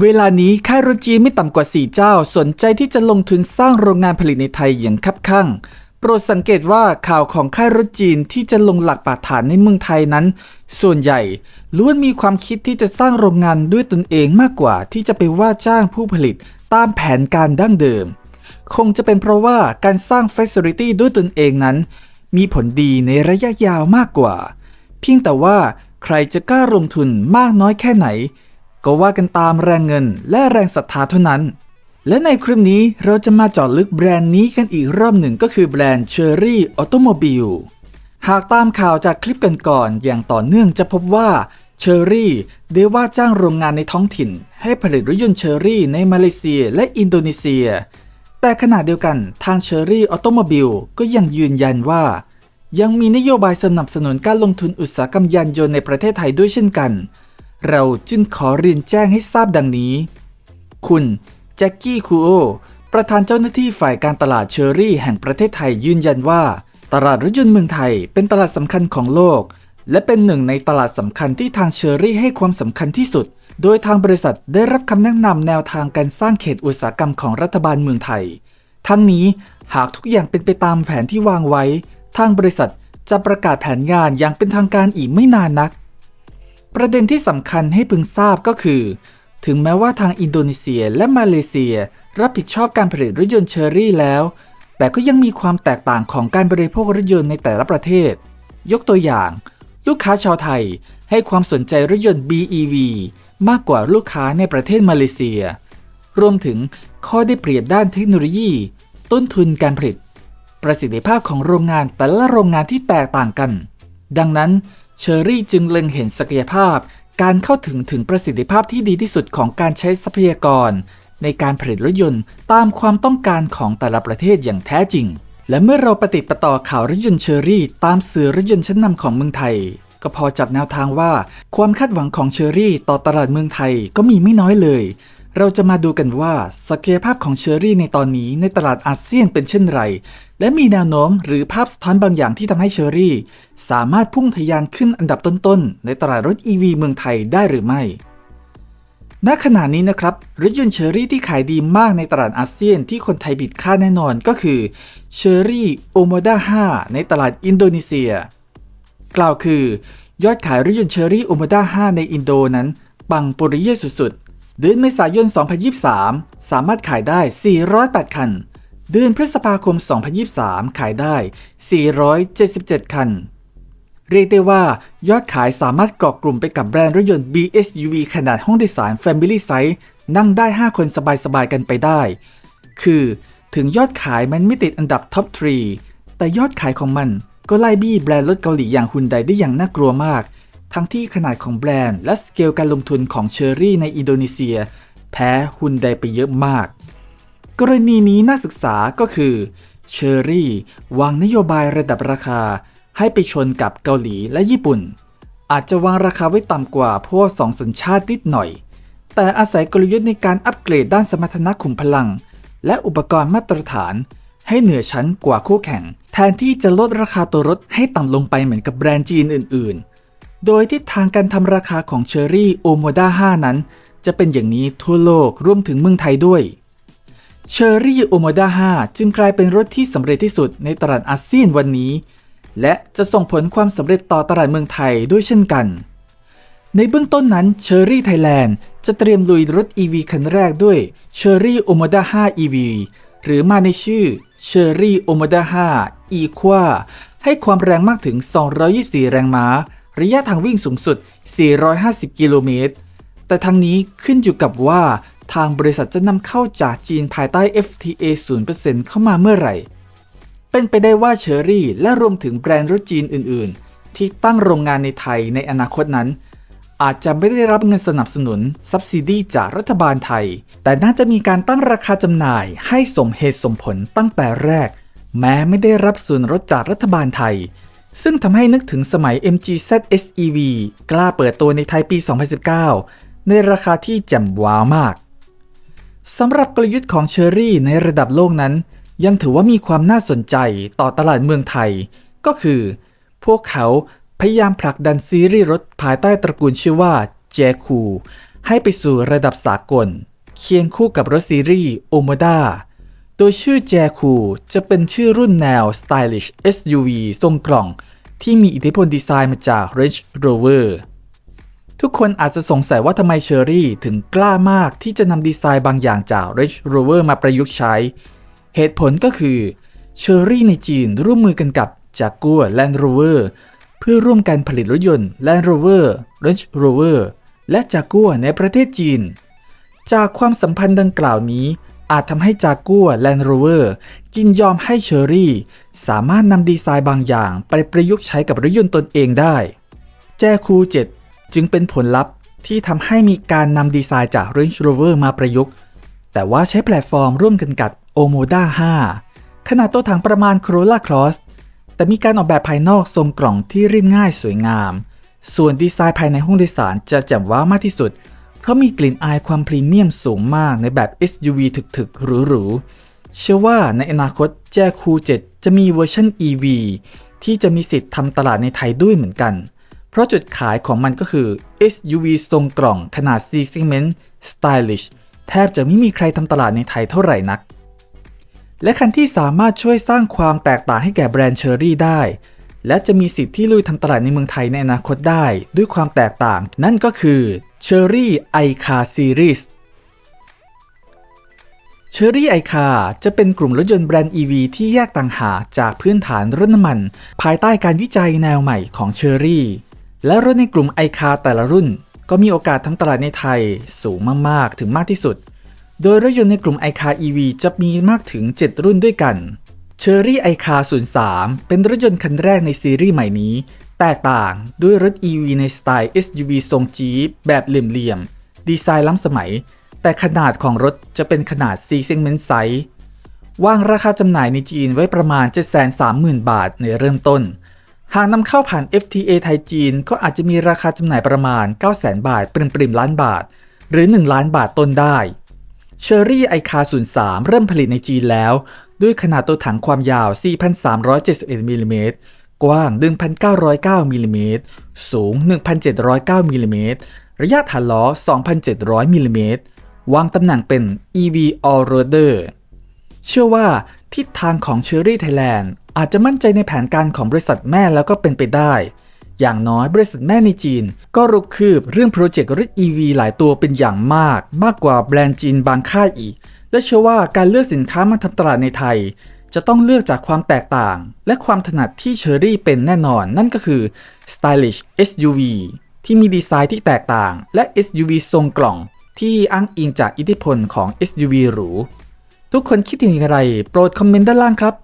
เวลานี้ค่ายรถจีนไม่ต่ำกว่า 4 เจ้า สนใจที่จะลงทุนสร้างโรงงานผลิตในไทยอย่างคับคั่ง โปรดสังเกตว่าข่าวของค่ายรถจีนที่จะลงหลักปักฐานในเมืองไทยนั้น ส่วนใหญ่ล้วนมีความคิดที่จะสร้างโรงงานด้วยตนเองมากกว่าที่จะไปว่าจ้างผู้ผลิตตามแผนการดั้งเดิม คงจะเป็นเพราะว่าการสร้าง Facility ด้วยตนเองนั้น มีผลดีในระยะยาวมากกว่า เพียงแต่ว่าใครจะกล้าลงทุนมากน้อยแค่ไหน ก็ว่ากันตามแรงเงินและแรงศรัทธาเท่านั้น และในคลิปนี้เราจะมาเจาะลึกแบรนด์นี้กันอีกรอบหนึ่งก็คือแบรนด์ Cherry Automobile หากตามข่าวจากคลิปกันก่อนอย่างต่อเนื่องจะพบว่าเชอรี่ได้ว่าจ้างโรงงานในท้องถิ่น ให้ผลิตรถยนต์เชอรี่ในมาเลเซียและอินโดนีเซีย แต่ขณะเดียวกันทางเชอรี่ออโตโมบิลก็ยังยืนยันว่า ยังมีนโยบายสนับสนุนการลงทุนอุตสาหกรรมยานยนต์ในประเทศไทยด้วยเช่นกัน เราจึงขอเรียนแจ้งให้ทราบดังนี้ คุณแจ็คกี้คูโอประธานเจ้าหน้าที่ฝ่ายการตลาดเชอรี่แห่งประเทศไทยยืนยันว่า ตลาดรถยนต์เมืองไทยเป็นตลาดสำคัญของโลก และเป็นหนึ่งในตลาดสำคัญที่ทางเชอรี่ให้ความสำคัญที่สุด โดยทางบริษัทได้รับคำแนะนำแนวทางการสร้างเขตอุตสาหกรรมของรัฐบาลเมืองไทย ทั้งนี้หากทุกอย่างเป็นไปตามแผนที่วางไว้ ทางบริษัทจะประกาศแผนงานอย่างเป็นทางการอีกไม่นานนัก ประเด็นที่สำคัญให้พึงทราบก็คือ ถึงแม้ว่าทางอินโดนีเซียและมาเลเซีย รับผิดชอบการผลิตรถยนต์เชอรี่แล้ว แต่ก็ยังมีความแตกต่างของการบริโภครถยนต์ในแต่ละประเทศ ยกตัวอย่าง ลูกค้าชาวไทยให้ความสนใจรถยนต์ BEV มากกว่าลูกค้าในประเทศมาเลเซีย รวมถึงข้อได้เปรียบด้านเทคโนโลยี ต้นทุนการผลิต ประสิทธิภาพของโรงงานแต่ละโรงงานที่แตกต่างกัน ดังนั้น เชอรี่จึงเล็งเห็นศักยภาพ การเข้าถึงถึงประสิทธิภาพที่ดีที่สุดของการใช้ทรัพยากร ในการผลิตรถยนต์ตามความต้องการของแต่ละประเทศอย่างแท้จริง และเมื่อเราปฏิดประต่อข่าวรถยนต์เชอรี่ตามสื่อรถยนต์ชั้นนำของเมืองไทย ก็พอจับแนวทางว่า ความคาดหวังของเชอรี่ต่อตลาดเมืองไทยก็มีไม่น้อยเลย เราจะมาดูกันว่าศักยภาพของเชอรี่ในตอนนี้ในตลาดอาเซียนเป็นเช่นไร และมีแนวโน้มหรือภาพสะท้อนบางอย่างที่ทำให้เชอรี่ สามารถพุ่งทะยานขึ้นอันดับต้นๆ ในตลาดรถ EV เมืองไทยได้หรือไม่ ณ ขณะนี้นะครับ รถยนต์เชอรี่ที่ขายดีมากในตลาดอาเซียนที่คนไทยบิดค่าแน่นอนก็คือเชอรี่โอโมด้า5ในตลาดอินโดนีเซีย กล่าวคือ ยอดขายรถยนต์เชอรี่โอโมด้า5ในอินโดนั้นปังปุริเย่สุดๆ เดือนเมษายน 2023 สามารถขายได้ 408 คัน เดือนพฤษภาคม 2023 ขายได้ 477 คัน เรียกได้ว่ายอดขายสามารถเกาะกลุ่มไปกับแบรนด์รถยนต์ BSUV ขนาดห้องโดยสาร Family Size นั่งได้ 5 คนสบายๆ กันไปได้ คือถึงยอดขายมันไม่ติดอันดับท็อป3แต่ยอดขายของมันก็ไล่บี้แบรนด์รถเกาหลีอย่างฮุนไดได้อย่างน่ากลัวมาก ทั้งที่ขนาดของแบรนด์และสเกลการลงทุนของเชอรี่ในอินโดนีเซีย แพ้ฮุนไดไปเยอะมาก กรณีนี้น่าศึกษาก็คือเชอรี่วางนโยบายระดับราคาให้ไปชนกับเกาหลีและญี่ปุ่น อาจจะวางราคาไว้ต่ำกว่าพวกสองสัญชาตินิดหน่อย แต่อาศัยกลยุทธ์ในการอัปเกรดด้านสมรรถนะขุมพลัง และอุปกรณ์มาตรฐาน ให้เหนือชั้นกว่าคู่แข่ง แทนที่จะลดราคาตัวรถให้ต่ำลงไปเหมือนกับแบรนด์จีนอื่น ๆ โดยทิศทางการทำราคาของเชอรี่โอโมด้า5นั้น จะเป็นอย่างนี้ทั่วโลกรวมถึงเมืองไทยด้วยเชอรี่โอโมด้า5จึงกลายเป็นรถที่สำเร็จที่สุดในตลาดอาเซียนวันนี้ และจะส่งผลความสำเร็จต่อตลาดเมืองไทยด้วยเช่นกัน ในเบื้องต้นนั้น Cherry Thailand จะเตรียมลุยรถ EV คันแรกด้วย Cherry Omoda 5 EV หรือมาในชื่อ Cherry Omoda 5 Equa ให้ความแรงมากถึง 224 แรงม้า ระยะทางวิ่งสูงสุด 450 กิโลเมตร แต่ทั้งนี้ขึ้นอยู่กับว่าทางบริษัทจะนำเข้าจากจีนภายใต้ FTA 0%เข้ามาเมื่อไหร่ เป็นไปได้ว่าเชอรี่และรวมถึงแบรนด์รถจีนอื่น ๆ ที่ตั้งโรงงานในไทยในอนาคตนั้น อาจจะไม่ได้รับเงินสนับสนุนซับซิดีจากรัฐบาลไทย แต่น่าจะมีการตั้งราคาจำหน่ายให้สมเหตุสมผลตั้งแต่แรก แม้ไม่ได้รับส่วนลดจากรัฐบาลไทย ซึ่งทำให้นึกถึงสมัย MG ZSEV กล้าเปิดตัวในไทยปี 2019 ในราคาที่แจ่มว้าวมาก สำหรับกลยุทธ์ของเชอรี่ในระดับโลกนั้น ยังถือว่ามีความน่าสนใจต่อตลาดเมืองไทย ก็คือ พวกเขาพยายามผลักดันซีรีส์รถภายใต้ตระกูลชื่อว่าเจคูให้ไปสู่ระดับสากล เคียงคู่กับรถซีรีส์โอ m o ดา โดยชื่อแจคูจะเป็นชื่อรุ่นแนว Stylish SUV ทรงกล่อง ที่มีอิทธิพลดีไซน์มาจาก Range Rover ทุกคนอาจจะสงสัยว่าทำไมเชอรี่ถึงกล้ามากที่จะนำดีไซน์บางอย่างจาก Range Rover มาประยุกต์ใช้ เหตุผลก็คือเชอรี่ในจีนร่วมมือกันกับ Jaguar Land Rover เพื่อร่วมกันผลิตรถยนต์ Land Rover Range Rover และ Jaguar ในประเทศจีน จากความสัมพันธ์ดังกล่าวนี้ อาจทำให้จากัวแลนด์โรเวอร์กินยอมให้เชอรี่ สามารถนำดีไซน์บางอย่างไปประยุกต์ใช้กับรถยนต์ตนเองได้ แจคู7จึงเป็นผลลัพธ์ที่ทำให้มีการนำดีไซน์จาก Range Rover มาประยุกต์ แต่ว่าใช้แพลตฟอร์มร่วมกันกับ Omoda 5 ขนาดตัวถังประมาณ Corolla Cross แต่มีการออกแบบภายนอกทรงกล่องที่เรียบง่ายสวยงาม ส่วนดีไซน์ภายในห้องโดยสารจะแจ่มว้าวมากที่สุด เพราะมีกลิ่นอายความพรีเมียมสูงมากในแบบ SUV ถึกๆ หรูๆ เชื่อว่าในอนาคตแจคู7จะมีเวอร์ชัน EV ที่จะมีสิทธิ์ทำตลาดในไทยด้วยเหมือนกัน เพราะจุดขายของมันก็คือ SUV ทรงกล่องขนาด C segment stylish แทบจะไม่มีใครทำตลาดในไทยเท่าไหร่นัก และคันที่สามารถช่วยสร้างความแตกต่างให้แก่แบรนด์เชอรี่ได้ และจะมีสิทธิ์ที่ลุยทำตลาดในเมืองไทยในอนาคตได้ ด้วยความแตกต่าง นั่นก็คือ Cherry iCar Series Cherry iCar จะเป็นกลุ่มรถยนต์แบรนด์ EV ที่แยกต่างหากจากพื้นฐานรถน้ำมัน ภายใต้การวิจัยแนวใหม่ของ Cherry และรถในกลุ่ม iCar แต่ละรุ่น ก็มีโอกาสทำตลาดในไทยสูงมาก ๆ ถึงมากที่สุด โดยรถยนต์ในกลุ่ม iCar EV จะมีมากถึง 7 รุ่นด้วยกัน Cherry iCar 03 เป็นรถยนต์คันแรกในซีรีส์ใหม่นี้ แตกต่างด้วยรถ EV ในสไตล์ SUV ทรงจี๊ปแบบเหลี่ยมๆ ดีไซน์ล้ำสมัย แต่ขนาดของรถจะเป็นขนาด C segment size วางราคาจำหน่ายในจีนไว้ประมาณ 730,000 บาทในเริ่มต้น หากนำเข้าผ่าน FTA ไทยจีนก็อาจจะมีราคาจำหน่ายประมาณ 900,000 บาท ปริมๆล้านบาท หรือ 1 ล้านบาทต้นได้เชอรี่ไอคา03 เริ่มผลิตในจีนแล้ว ด้วยขนาดตัวถังความยาว 4,371มิลลิเมตร กว้าง 1,909มิลลิเมตรสูง 1,709มิลลิเมตรระยะฐานล้อ 2,700มิลลิเมตรวางตำแหน่งเป็น EV All-Roader เชื่อว่าทิศทางของ Cherry Thailand อาจจะมั่นใจในแผนการของบริษัทแม่แล้วก็เป็นไปได้ อย่างน้อยบริษัทแม่ในจีน ก็รุกคืบเรื่องโปรเจกต์รถ EV หลายตัวเป็นอย่างมาก มากกว่าแบรนด์จีนบางค่ายอีก และเชื่อว่าการเลือกสินค้ามาทำตลาดในไทย จะต้องเลือกจากความแตกต่าง และความถนัดที่เชอรี่เป็นแน่นอน นั่นก็คือ Stylish SUV ที่มีดีไซน์ที่แตกต่าง และ SUV ทรงกล่อง ที่อ้างอิงจากอิทธิพลของ SUV หรู ทุกคนคิดเห็นอย่างไร โปรดคอมเมนต์ด้านล่างครับ